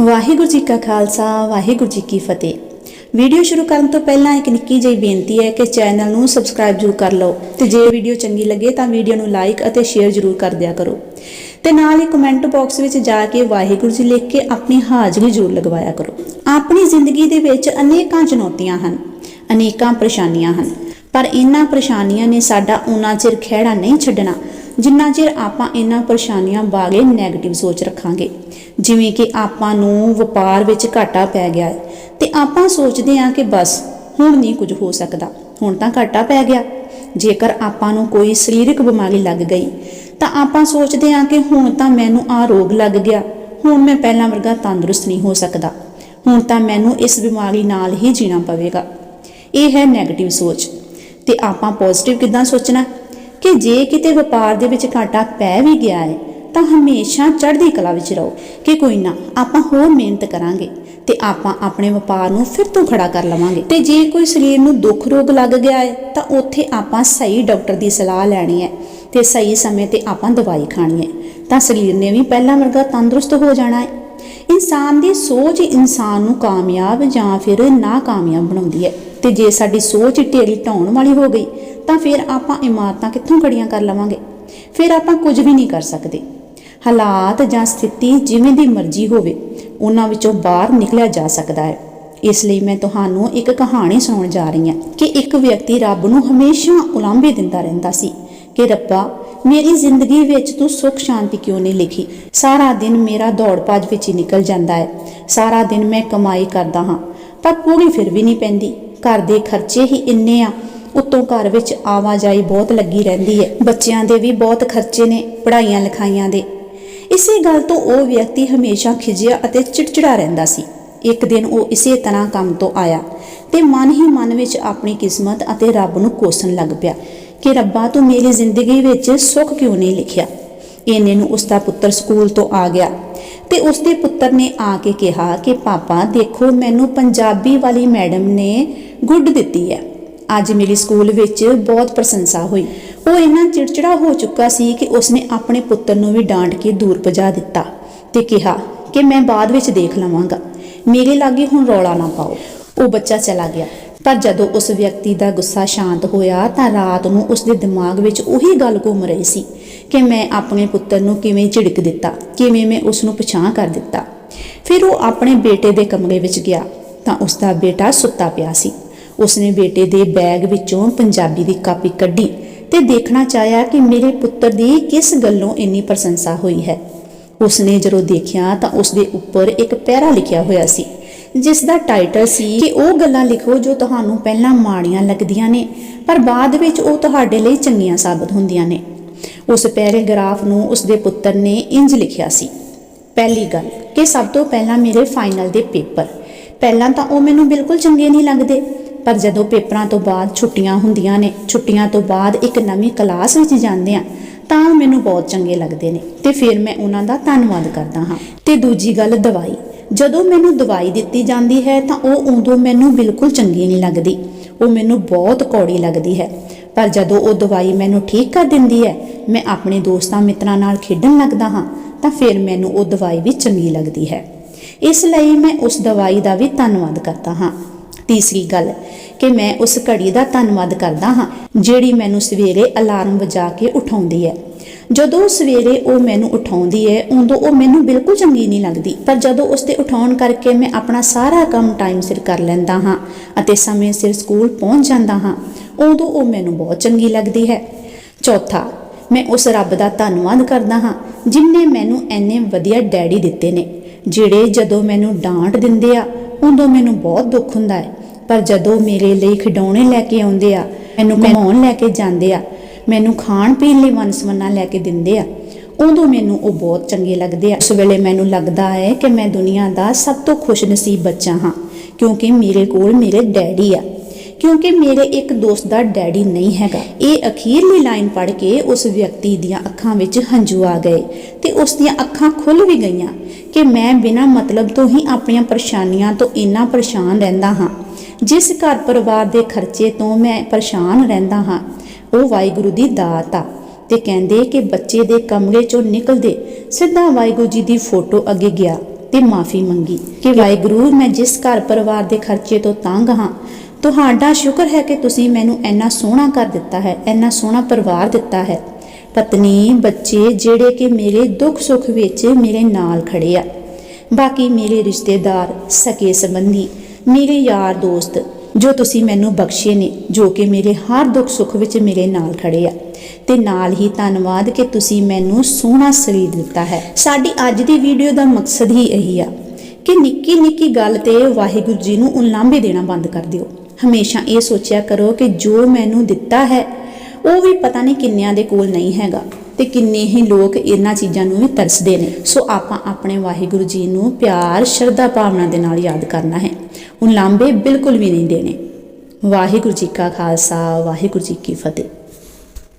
ਵਾਹਿਗੁਰੂ ਜੀ ਕਾ ਖਾਲਸਾ, ਵਾਹਿਗੁਰੂ ਜੀ ਕੀ ਫਤਿਹ। ਵੀਡੀਓ ਸ਼ੁਰੂ ਕਰਨ ਤੋਂ ਪਹਿਲਾਂ ਇੱਕ ਨਿੱਕੀ ਜਿਹੀ ਬੇਨਤੀ ਹੈ ਕਿ ਚੈਨਲ ਨੂੰ ਸਬਸਕ੍ਰਾਈਬ ਜ਼ਰੂਰ ਕਰ ਲਓ ਤੇ ਜੇ ਵੀਡੀਓ ਚੰਗੀ ਲੱਗੇ ਤਾਂ ਵੀਡੀਓ ਨੂੰ ਲਾਈਕ ਅਤੇ ਸ਼ੇਅਰ ਜ਼ਰੂਰ ਕਰ ਦਿਆ ਕਰੋ। ਤੇ ਨਾਲ ਹੀ ਕਮੈਂਟ ਬਾਕਸ ਵਿੱਚ ਜਾ ਕੇ ਵਾਹਿਗੁਰੂ ਜੀ ਲਿਖ ਕੇ ਆਪਣੀ ਹਾਜ਼ਰੀ ਜ਼ਰੂਰ ਲਗਵਾਇਆ ਕਰੋ। ਆਪਣੀ ਜ਼ਿੰਦਗੀ ਦੇ ਵਿੱਚ ਅਨੇਕਾਂ ਚੁਣੌਤੀਆਂ ਹਨ, ਅਨੇਕਾਂ ਪਰੇਸ਼ਾਨੀਆਂ ਹਨ, ਪਰ ਇਹਨਾਂ ਪਰੇਸ਼ਾਨੀਆਂ ਨੇ ਸਾਡਾ ਉਹਨਾਂ ਚਿਰ ਖਹਿੜਾ ਨਹੀਂ ਛੱਡਣਾ ਜਿੰਨਾ ਚਿਰ ਆਪਾਂ ਇਹਨਾਂ ਪਰੇਸ਼ਾਨੀਆਂ ਬਾਰੇ 네ਗੇਟਿਵ ਸੋਚ ਰੱਖਾਂਗੇ, ਜਿਵੇਂ ਕਿ ਆਪਾਂ ਨੂੰ ਵਪਾਰ ਵਿੱਚ ਘਾਟਾ ਪੈ ਗਿਆ ਹੈ, ਤੇ ਆਪਾਂ ਸੋਚਦੇ ਹਾਂ ਕਿ ਬਸ ਹੁਣ ਨਹੀਂ ਕੁਝ ਹੋ ਸਕਦਾ, ਹੁਣ ਤਾਂ ਘਾਟਾ ਪੈ ਗਿਆ। ਜੇਕਰ ਆਪਾਂ ਨੂੰ ਕੋਈ ਸਰੀਰਕ ਬਿਮਾਰੀ ਲੱਗ ਗਈ, ਤਾਂ ਆਪਾਂ ਸੋਚਦੇ ਹਾਂ ਕਿ ਹੁਣ ਤਾਂ ਮੈਨੂੰ ਆ ਰੋਗ ਲੱਗ ਗਿਆ, ਹੁਣ ਮੈਂ ਪਹਿਲਾਂ ਵਰਗਾ ਤੰਦਰੁਸਤ ਨਹੀਂ ਹੋ ਸਕਦਾ, ਹੁਣ ਤਾਂ ਮੈਨੂੰ ਇਸ ਬਿਮਾਰੀ ਨਾਲ ਹੀ ਜੀਣਾ ਪਵੇਗਾ। ਇਹ ਹੈ 네ਗੇਟਿਵ ਸੋਚ, ਤੇ ਆਪਾਂ ਪੋਜ਼ਿਟਿਵ ਕਿਦਾਂ ਸੋਚਣਾ? ਕਿ ਜੇ ਕਿਤੇ ਵਪਾਰ ਦੇ ਵਿੱਚ ਘਾਟਾ ਪੈ ਵੀ ਗਿਆ ਹੈ, ਤਾਂ ਹਮੇਸ਼ਾ ਚੜ੍ਹਦੀ ਕਲਾ ਵਿੱਚ ਰਹੋ ਕਿ ਕੋਈ ਨਾ, ਆਪਾਂ ਹੋਰ ਮਿਹਨਤ ਕਰਾਂਗੇ ਤੇ ਆਪਾਂ ਆਪਣੇ ਵਪਾਰ ਨੂੰ ਫਿਰ ਤੋਂ ਖੜਾ ਕਰ ਲਵਾਂਗੇ। ਤੇ ਜੇ ਕੋਈ ਸਰੀਰ ਨੂੰ ਦੁੱਖ ਰੋਗ ਲੱਗ ਗਿਆ ਹੈ, ਤਾਂ ਉੱਥੇ ਆਪਾਂ ਸਹੀ ਡਾਕਟਰ ਦੀ ਸਲਾਹ ਲੈਣੀ ਹੈ ਤੇ ਸਹੀ ਸਮੇਂ ਤੇ ਆਪਾਂ ਦਵਾਈ ਖਾਣੀ ਹੈ। ਤਾਂ ਸਰੀਰ ਨੇ ਵੀ ਪਹਿਲਾਂ ਵਰਗਾ ਤੰਦਰੁਸਤ ਹੋ ਜਾਣਾ ਹੈ। ਇਨਸਾਨ ਦੀ ਸੋਚ ਇਨਸਾਨ ਨੂੰ ਕਾਮਯਾਬ ਜਾਂ ਫਿਰ ਨਾਕਾਮਯਾਬ ਬਣਾਉਂਦੀ ਹੈ। ਤੇ ਜੇ ਸਾਡੀ ਸੋਚ ਹੀ ਢੇਰੀ ਢਾਉਣ ਵਾਲੀ ਹੋ ਗਈ, ਤਾਂ ਫਿਰ ਆਪਾਂ ਇਮਾਰਤਾਂ ਕਿੱਥੋਂ ਖੜੀਆਂ ਕਰ ਲਵਾਂਗੇ? ਫਿਰ ਆਪਾਂ ਕੁਝ ਵੀ ਨਹੀਂ ਕਰ ਸਕਦੇ। ਹਾਲਾਤ ਜਾਂ ਸਥਿਤੀ ਜਿਵੇਂ ਦੀ ਮਰਜ਼ੀ ਹੋਵੇ, ਉਹਨਾਂ ਵਿੱਚੋਂ ਬਾਹਰ ਨਿਕਲਿਆ ਜਾ ਸਕਦਾ ਹੈ। ਇਸ ਲਈ ਮੈਂ ਤੁਹਾਨੂੰ ਇੱਕ ਕਹਾਣੀ ਸੁਣਾਉਣ ਜਾ ਰਹੀ ਹਾਂ ਕਿ ਇੱਕ ਵਿਅਕਤੀ ਰੱਬ ਨੂੰ ਹਮੇਸ਼ਾ ਉਲਾਂਭੇ ਦਿੰਦਾ ਰਹਿੰਦਾ ਸੀ ਕਿ ਰੱਬਾ ਮੇਰੀ ਜ਼ਿੰਦਗੀ ਵਿੱਚ ਤੂੰ ਸੁੱਖ ਸ਼ਾਂਤੀ ਕਿਉਂ ਨਹੀਂ ਲਿਖੀ? ਸਾਰਾ ਦਿਨ ਮੇਰਾ ਦੌੜ ਭੱਜ ਵਿੱਚ ਹੀ ਨਿਕਲ ਜਾਂਦਾ ਹੈ। ਸਾਰਾ ਦਿਨ ਮੈਂ ਕਮਾਈ ਕਰਦਾ ਹਾਂ, ਪਰ ਪੂਰੀ ਫਿਰ ਵੀ ਨਹੀਂ ਪੈਂਦੀ। ਘਰ ਦੇ ਖਰਚੇ ਹੀ ਇੰਨੇ ਆ, ਉੱਤੋਂ ਘਰ ਵਿੱਚ ਆਵਾਜਾਈ ਬਹੁਤ ਲੱਗੀ ਰਹਿੰਦੀ ਹੈ। ਬੱਚਿਆਂ ਦੇ ਵੀ ਬਹੁਤ ਖਰਚੇ ਨੇ, ਪੜ੍ਹਾਈਆਂ ਲਿਖਾਈਆਂ ਦੇ। ਇਸੇ ਗੱਲ ਤੋਂ ਉਹ ਵਿਅਕਤੀ ਹਮੇਸ਼ਾ ਖਿਜਿਆ ਅਤੇ ਚਿੜਚਿੜਾ ਰਹਿੰਦਾ ਸੀ। ਇੱਕ ਦਿਨ ਉਹ ਇਸੇ ਤਰ੍ਹਾਂ ਕੰਮ ਤੋਂ ਆਇਆ ਤੇ ਮਨ ਹੀ ਮਨ ਵਿੱਚ ਆਪਣੀ ਕਿਸਮਤ ਅਤੇ ਰੱਬ ਨੂੰ ਕੋਸਣ ਲੱਗ ਪਿਆ। ਕਿ ਰੱਬਾ ਤੂੰ ਮੇਰੀ ਜ਼ਿੰਦਗੀ ਵਿੱਚ ਸੁੱਖ ਕਿਉਂ ਨਹੀਂ ਲਿਖਿਆ? ਇੰਨੇ ਨੂੰ ਉਸ ਦਾ ਪੁੱਤਰ ਸਕੂਲ ਤੋਂ ਆ ਗਿਆ ਤੇ ਉਸ ਦੇ ਪੁੱਤਰ ਨੇ ਆ ਕੇ ਕਿਹਾ ਕਿ, ਪਾਪਾ, ਦੇਖੋ, ਮੈਨੂੰ ਪੰਜਾਬੀ ਵਾਲੀ ਮੈਡਮ ਨੇ ਗੁੱਡ ਦਿੱਤੀ ਹੈ। ਅੱਜ ਮੇਰੀ ਸਕੂਲ ਵਿੱਚ ਬਹੁਤ ਪ੍ਰਸ਼ੰਸਾ ਹੋਈ। ਉਹ ਇੰਨਾ ਚਿੜਚਿੜਾ ਹੋ ਚੁੱਕਾ ਸੀ ਕਿ ਉਸਨੇ ਆਪਣੇ ਪੁੱਤਰ ਨੂੰ ਵੀ ਡਾਂਟ ਕੇ ਦੂਰ ਭਜਾ ਦਿੱਤਾ ਤੇ ਕਿਹਾ ਕਿ ਮੈਂ ਬਾਅਦ ਵਿੱਚ ਦੇਖ ਲਵਾਂਗਾ। ਮੇਰੇ ਲਾਗੇ ਹੁਣ ਰੌਲਾ ਨਾ ਪਾਓ। ਉਹ ਬੱਚਾ ਚਲਾ ਗਿਆ। ਪਰ ਜਦੋਂ ਉਸ ਵਿਅਕਤੀ ਦਾ ਗੁੱਸਾ ਸ਼ਾਂਤ ਹੋਇਆ ਤਾਂ ਰਾਤ ਨੂੰ ਉਸ ਦੇ ਦਿਮਾਗ ਵਿੱਚ ਉਹੀ ਗੱਲ ਘੁੰਮ ਰਹੀ ਸੀ ਕਿ ਮੈਂ ਆਪਣੇ ਪੁੱਤਰ ਨੂੰ ਕਿਵੇਂ ਝਿੜਕ ਦਿੱਤਾ, ਕਿਵੇਂ ਮੈਂ ਉਸ ਨੂੰ ਪਛਾਣ ਕਰ ਦਿੱਤਾ। ਫਿਰ ਉਹ ਆਪਣੇ ਬੇਟੇ ਦੇ ਕਮਰੇ ਵਿੱਚ ਗਿਆ ਤਾਂ ਉਸ ਦਾ ਬੇਟਾ ਸੁੱਤਾ ਪਿਆ ਸੀ। ਉਸਨੇ ਬੇਟੇ ਦੇ ਬੈਗ ਵਿੱਚੋਂ ਪੰਜਾਬੀ ਦੀ ਕਾਪੀ ਕੱਢੀ ਤੇ ਦੇਖਣਾ ਚਾਹਿਆ ਕਿ ਮੇਰੇ ਪੁੱਤਰ ਦੀ ਕਿਸ ਗੱਲੋਂ ਇੰਨੀ ਪ੍ਰਸ਼ੰਸਾ ਹੋਈ ਹੈ। ਉਸਨੇ ਜਦੋਂ ਦੇਖਿਆ ਤਾਂ ਉਸ ਦੇ ਉੱਪਰ ਇੱਕ ਪੈਰਾ ਲਿਖਿਆ ਹੋਇਆ ਸੀ। ਜਿਸ ਦਾ ਟਾਈਟਲ ਸੀ ਕਿ ਉਹ ਗੱਲਾਂ ਲਿਖੋ ਜੋ ਤੁਹਾਨੂੰ ਪਹਿਲਾਂ ਮਾੜੀਆਂ ਲੱਗਦੀਆਂ ਨੇ, ਪਰ ਬਾਅਦ ਵਿੱਚ ਉਹ ਤੁਹਾਡੇ ਲਈ ਚੰਗੀਆਂ ਸਾਬਤ ਹੁੰਦੀਆਂ ਨੇ। ਉਸ ਪੈਰਾਗ੍ਰਾਫ ਨੂੰ ਉਸ ਦੇ ਪੁੱਤਰ ਨੇ ਇੰਜ ਲਿਖਿਆ ਸੀ, ਪਹਿਲੀ ਗੱਲ ਕਿ ਸਭ ਤੋਂ ਪਹਿਲਾਂ ਮੇਰੇ ਫਾਈਨਲ ਦੇ ਪੇਪਰ। ਪਹਿਲਾਂ ਤਾਂ ਉਹ ਮੈਨੂੰ ਬਿਲਕੁਲ ਚੰਗੇ ਨਹੀਂ ਲੱਗਦੇ, ਪਰ ਜਦੋਂ ਪੇਪਰਾਂ ਤੋਂ ਬਾਅਦ ਛੁੱਟੀਆਂ ਹੁੰਦੀਆਂ ਨੇ, ਛੁੱਟੀਆਂ ਤੋਂ ਬਾਅਦ ਇੱਕ ਨਵੀਂ ਕਲਾਸ ਵਿੱਚ ਜਾਂਦੇ ਆ ਤਾਂ ਉਹ ਮੈਨੂੰ ਬਹੁਤ ਚੰਗੇ ਲੱਗਦੇ ਨੇ ਤੇ ਫਿਰ ਮੈਂ ਉਹਨਾਂ ਦਾ ਧੰਨਵਾਦ ਕਰਦਾ ਹਾਂ। ਤੇ ਦੂਜੀ ਗੱਲ ਦਵਾਈ। ਜਦੋਂ ਮੈਨੂੰ ਦਵਾਈ ਦਿੱਤੀ ਜਾਂਦੀ ਹੈ ਤਾਂ ਉਹ ਉਦੋਂ ਮੈਨੂੰ ਬਿਲਕੁਲ ਚੰਗੀ ਨਹੀਂ ਲੱਗਦੀ। ਉਹ ਮੈਨੂੰ ਬਹੁਤ ਕੌੜੀ ਲੱਗਦੀ ਹੈ। ਪਰ ਜਦੋਂ ਉਹ ਦਵਾਈ ਮੈਨੂੰ ਠੀਕ ਕਰ ਦਿੰਦੀ ਹੈ, ਮੈਂ ਆਪਣੇ ਦੋਸਤਾਂ ਮਿੱਤਰਾਂ ਨਾਲ ਖੇਡਣ ਲੱਗਦਾ ਹਾਂ, ਤਾਂ ਫਿਰ ਮੈਨੂੰ ਉਹ ਦਵਾਈ ਵੀ ਚੰਗੀ ਲੱਗਦੀ ਹੈ। ਇਸ ਲਈ ਮੈਂ ਉਸ ਦਵਾਈ ਦਾ ਵੀ ਧੰਨਵਾਦ ਕਰਦਾ ਹਾਂ। ਤੀਸਰੀ ਗੱਲ, ਕਿ ਮੈਂ ਉਸ ਘੜੀ ਦਾ ਧੰਨਵਾਦ ਕਰਦਾ ਹਾਂ, ਜਿਹੜੀ ਮੈਨੂੰ ਸਵੇਰੇ ਅਲਾਰਮ ਵਜਾ ਕੇ ਉਠਾਉਂਦੀ ਹੈ। ਜਦੋਂ ਸਵੇਰੇ ਉਹ ਮੈਨੂੰ ਉਠਾਉਂਦੀ ਹੈ ਉਦੋਂ ਉਹ ਮੈਨੂੰ ਬਿਲਕੁਲ ਚੰਗੀ ਨਹੀਂ ਲੱਗਦੀ। ਪਰ ਜਦੋਂ ਉਸ ਦੇ ਉਠਾਉਣ ਕਰਕੇ ਮੈਂ ਆਪਣਾ ਸਾਰਾ ਕੰਮ ਟਾਈਮ ਸਿਰ ਕਰ ਲੈਂਦਾ ਹਾਂ ਅਤੇ ਸਮੇਂ ਸਿਰ ਸਕੂਲ ਪਹੁੰਚ ਜਾਂਦਾ ਹਾਂ ਉਦੋਂ ਉਹ ਮੈਨੂੰ ਬਹੁਤ ਚੰਗੀ ਲੱਗਦੀ ਹੈ। ਚੌਥਾ ਮੈਂ ਉਸ ਰੱਬ ਦਾ ਧੰਨਵਾਦ ਕਰਦਾ ਹਾਂ ਜਿਨਨੇ ਮੈਨੂੰ ਐਨੇ ਵਧੀਆ ਡੈਡੀ ਦਿੱਤੇ ਨੇ ਜਿਹੜੇ ਜਦੋਂ ਮੈਨੂੰ ਡਾਂਟ ਦਿੰਦੇ ਆ ਉਦੋਂ ਮੈਨੂੰ ਬਹੁਤ ਦੁੱਖ ਹੁੰਦਾ ਹੈ। ਪਰ ਜਦੋਂ ਮੇਰੇ ਲਈ ਖਿਡੌਣੇ ਲੈ ਕੇ ਆਉਂਦੇ ਆ ਮੈਨੂੰ ਘੁਮਾਉਣ ਲੈ ਕੇ ਜਾਂਦੇ ਆ ਮੈਨੂੰ ਖਾਣ ਪੀਣ ਲਈ ਵੰਸਵੰਨਾ ਲੈ ਕੇ ਦਿੰਦੇ ਆ। ਉਦੋਂ ਮੈਨੂੰ ਉਹ ਬਹੁਤ ਚੰਗੇ ਲੱਗਦੇ ਆ। ਉਸ ਵੇਲੇ ਮੈਨੂੰ ਲੱਗਦਾ ਹੈ ਕਿ ਮੈਂ ਦੁਨੀਆ ਦਾ ਸਭ ਤੋਂ ਖੁਸ਼ਨਸੀਬ ਬੱਚਾ ਹਾਂ, ਕਿਉਂਕਿ ਮੇਰੇ ਕੋਲ ਮੇਰੇ ਡੈਡੀ ਆ। ਕਿਉਂਕਿ ਮੇਰੇ ਇੱਕ ਦੋਸਤ ਦਾ ਡੈਡੀ ਨਹੀਂ ਹੈਗਾ। ਇਹ ਅਖੀਰਲੀ ਲਾਈਨ ਪੜ੍ਹ ਕੇ ਉਸ ਵਿਅਕਤੀ ਦੀਆਂ ਅੱਖਾਂ ਵਿੱਚ ਹੰਝੂ ਆ ਗਏ ਤੇ ਉਸ ਦੀਆਂ ਅੱਖਾਂ ਖੁੱਲ ਵੀ ਗਈਆਂ ਕਿ ਮੈਂ ਬਿਨਾਂ ਮਤਲਬ ਤੋਂ ਹੀ ਆਪਣੀਆਂ ਪਰੇਸ਼ਾਨੀਆਂ ਤੋਂ ਇੰਨਾ ਪਰੇਸ਼ਾਨ ਰਹਿੰਦਾ ਹਾਂ। ਜਿਸ ਘਰ ਪਰਿਵਾਰ ਦੇ ਖਰਚੇ ਤੋਂ ਮੈਂ ਪਰੇਸ਼ਾਨ ਰਹਿੰਦਾ ਹਾਂ ਉਹ ਵਾਹਿਗੁਰੂ ਦੀ ਦਾਤ ਆ। ਤੇ ਕਹਿੰਦੇ ਕਿ ਬੱਚੇ ਦੇ ਕਮਰੇ ਚੋਂ ਨਿਕਲਦੇ ਸਿੱਧਾ ਵਾਹਿਗੁਰੂ ਜੀ ਦੀ ਫੋਟੋ ਅੱਗੇ ਗਿਆ ਤੇ ਮਾਫੀ ਮੰਗੀ ਕਿ ਵਾਹਿਗੁਰੂ, ਮੈਂ ਜਿਸ ਘਰ ਪਰਿਵਾਰ ਦੇ ਖਰਚੇ ਤੋਂ ਤੰਗ ਹਾਂ, ਤੁਹਾਡਾ ਸ਼ੁਕਰ ਹੈ ਕਿ ਤੁਸੀਂ ਮੈਨੂੰ ਇੰਨਾ ਸੋਹਣਾ ਕਰ ਦਿੱਤਾ ਹੈ, ਇੰਨਾ ਸੋਹਣਾ ਪਰਿਵਾਰ ਦਿੱਤਾ ਹੈ। ਪਤਨੀ, ਬੱਚੇ ਜਿਹੜੇ ਕਿ ਮੇਰੇ ਦੁੱਖ ਸੁੱਖ ਵਿੱਚ ਮੇਰੇ ਨਾਲ ਖੜੇ ਆ। ਬਾਕੀ ਮੇਰੇ ਰਿਸ਼ਤੇਦਾਰ, ਸਕੇ ਸੰਬੰਧੀ, ਮੇਰੇ ਯਾਰ ਦੋਸਤ ਜੋ ਤੁਸੀਂ ਮੈਨੂੰ ਬਖਸ਼ੇ ਨੇ, ਜੋ ਕਿ ਮੇਰੇ ਹਰ ਦੁੱਖ ਸੁੱਖ ਵਿੱਚ ਮੇਰੇ ਨਾਲ ਖੜੇ ਆ। ਤੇ ਨਾਲ ਹੀ ਧੰਨਵਾਦ ਕਿ ਤੁਸੀਂ ਮੈਨੂੰ ਸੋਹਣਾ ਸਰੀਰ ਦਿੱਤਾ ਹੈ। ਸਾਡੀ ਅੱਜ ਦੀ ਵੀਡੀਓ ਦਾ ਮਕਸਦ ਹੀ ਇਹੀ ਆ ਕਿ ਨਿੱਕੀ ਨਿੱਕੀ ਗੱਲ ਤੇ ਵਾਹਿਗੁਰੂ ਜੀ ਨੂੰ ਉਲਾਂਭੇ ਦੇਣਾ ਬੰਦ ਕਰ ਦਿਓ। ਹਮੇਸ਼ਾ ਇਹ ਸੋਚਿਆ ਕਰੋ ਕਿ ਜੋ ਮੈਨੂੰ ਦਿੱਤਾ ਹੈ, ਉਹ ਵੀ ਪਤਾ ਨਹੀਂ ਕਿੰਨਿਆਂ ਦੇ ਕੋਲ ਨਹੀਂ ਹੈਗਾ ਤੇ ਕਿੰਨੇ ਹੀ ਲੋਕ ਇਹਨਾਂ ਚੀਜ਼ਾਂ ਨੂੰ ਵੀ ਤਰਸਦੇ ਨੇ। ਸੋ ਆਪਾਂ ਆਪਣੇ ਵਾਹਿਗੁਰੂ ਜੀ ਨੂੰ ਪਿਆਰ, ਸ਼ਰਧਾ, ਭਾਵਨਾ ਦੇ ਨਾਲ ਯਾਦ ਕਰਨਾ ਹੈ। ਉਲਾਂਭੇ ਬਿਲਕੁਲ ਵੀ ਨਹੀਂ ਦੇਣੇ। ਵਾਹਿਗੁਰੂ ਜੀ ਕਾ ਖਾਲਸਾ ਵਾਹਿਗੁਰੂ ਜੀ ਕੀ ਫਤਿਹ।